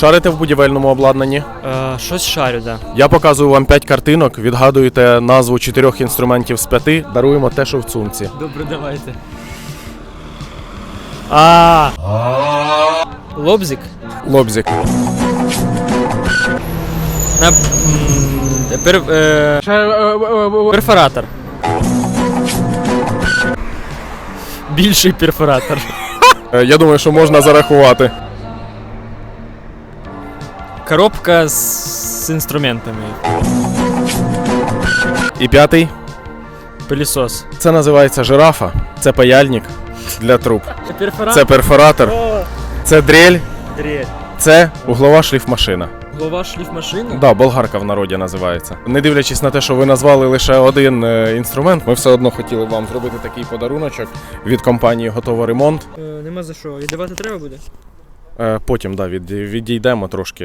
Шарите в будівельному обладнанні? Е, щось шарю, да. Я показую вам 5 картинок, відгадуєте назву чотирьох інструментів з п'яти, даруємо те, що в цумці. Добре, давайте. А. Лобзик. Лобзик. На, м, пер, е, перфоратор. Більший перфоратор. Е, Я думаю, що можна зарахувати. Коробка з, з інструментами. І п'ятий. Пилісос. Це називається жирафа. Це паяльник для труб. Перфоратор. Це перфоратор. Це дрель. Дрель. Це углова шліфмашина. Голова шліфмашини? Да, болгарка в народі називається. Не дивлячись на те, що ви назвали лише один е, інструмент, ми все одно хотіли вам зробити такий подаруночок від компанії Готово ремонт. Е, нема за що. Віддавати треба буде? Е, Потім да, від, відійдемо трошки.